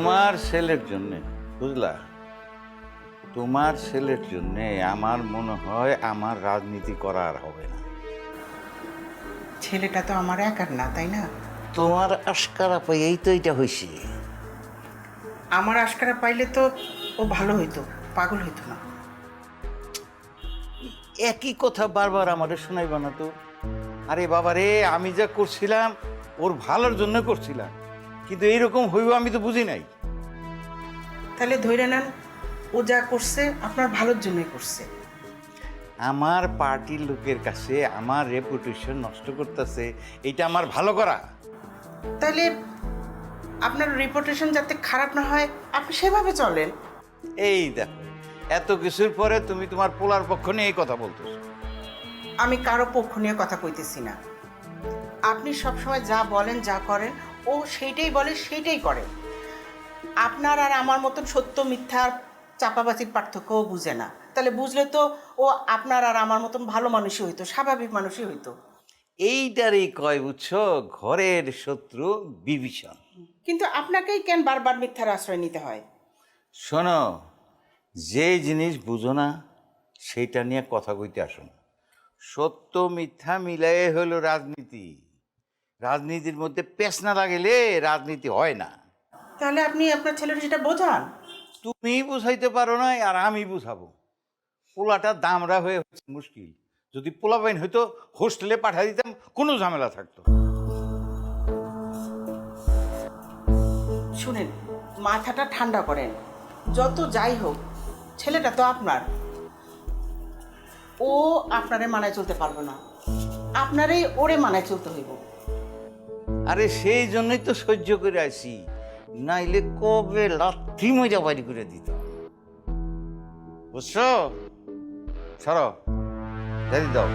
তোমার ছেলের জন্যে বুঝলা? তোমার ছেলের জন্যে আমার মনে হয় আমার রাজনীতি করা আর হবে না। ছেলেটা তো আমার একার না তাই না? তোমার আশকারা পাই এই তো এটা হয়েছে আমার আশকারা পাইলে তো ও ভালো হইতো পাগল হইতো না। একই কথা বারবার আমাদের শোনাইবা না তো। আরে বাবা রে আমি যা করছিলাম ওর ভালোর জন্য করছিলাম। কিন্তু এইরকম হইব আমি তো বুঝি নাই। তাহলে ধরে নেন ও যা করছে আপনার ভালোর জন্যই করছে। আমার পার্টির লোকের কাছে আমার রেপুটেশন নষ্ট করতেছে এটা আমার ভালো করা। তাহলে আপনার রিপুটেশন যাতে খারাপ না হয় আপনি সেভাবে চলেন। এই দেখো এত কিছুর পরে তুমি তোমার পোলার পক্ষ নিয়ে এই কথা বলতেছো। আমি কারও পক্ষ নিয়ে কথা কইতেছি না। আপনি সবসময় যা বলেন যা করেন ও সেইটাই বলে সেইটাই করে। আপনার আর আমার মতন সত্য মিথ্যার চাপাবাচির পার্থক্যও বুঝে না। তাহলে বুঝলে তো ও আপনার আর আমার মতন ভালো মানুষই হইতো স্বাভাবিক মানুষই হইতো। এইটারই কয় বুঝছ ঘরের শত্রু বিভীষণ। কিন্তু আপনাকেই কেন বারবার মিথ্যার আশ্রয় নিতে হয়? শোনো যে জিনিস বুঝো না সেইটা নিয়ে কথা কইতে আসো না। সত্য মিথ্যা মিলাই হলো রাজনীতি। রাজনীতির মধ্যে পেশ না লাগলে রাজনীতি হয় না। তাহলে আপনি আপনার ছেলের সেটা বোঝান? তুমি বুঝাইতে পারো না আর আমি বুঝাবো। পোলাটা দামরা হয়ে হচ্ছে মুশকিল। যদি পোলা বাইন হয়তো হোস্টেলে পাঠিয়ে দিতাম কোনো ঝামেলা থাকতো। শুনেন মাথাটা ঠান্ডা করেন। যত যাই হোক ছেলেটা তো আপনার। ও আপনারে মানায় চলতে পারবে না। আপনারই ওরে মানায় চলতে হইব। আরে সেই জন্যই তো সহ্য করে আছি নাইলে কবে লাথি মজা বাড়ি করে দিত বুঝছ? ছাড়ো দাও।